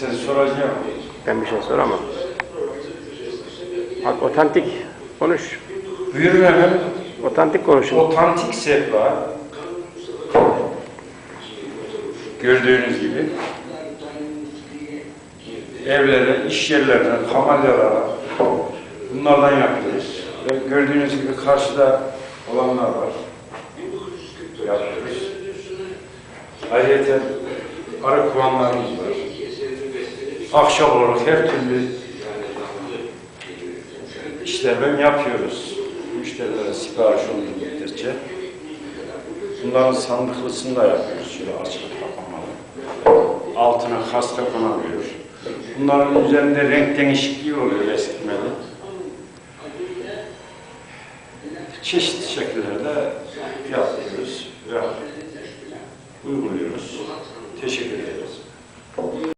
Sen soracağım. Ben bir şey soramam. Bak otantik konuş. Buyurun efendim. Otantik konuşun. Otantik sehpa. Gördüğünüz gibi evlere, iş yerlerine, kamelyalara bunlardan yapıyoruz. Ve gördüğünüz gibi karşıda olanlar var. Yapıyoruz. Ayrıca arı kıvamlarımız var. Akşam olarak her türlü işlemem yapıyoruz. Müşterilere sipariş olduğu müddetçe. Bunların sandıklısını da yapıyoruz. Şöyle açıp kapamalı. Altına hasta konamıyor. Bunların üzerinde renk değişikliği oluyor eskitmeli. Çeşitli şekillerde yapıyoruz ve uyguluyoruz. Teşekkür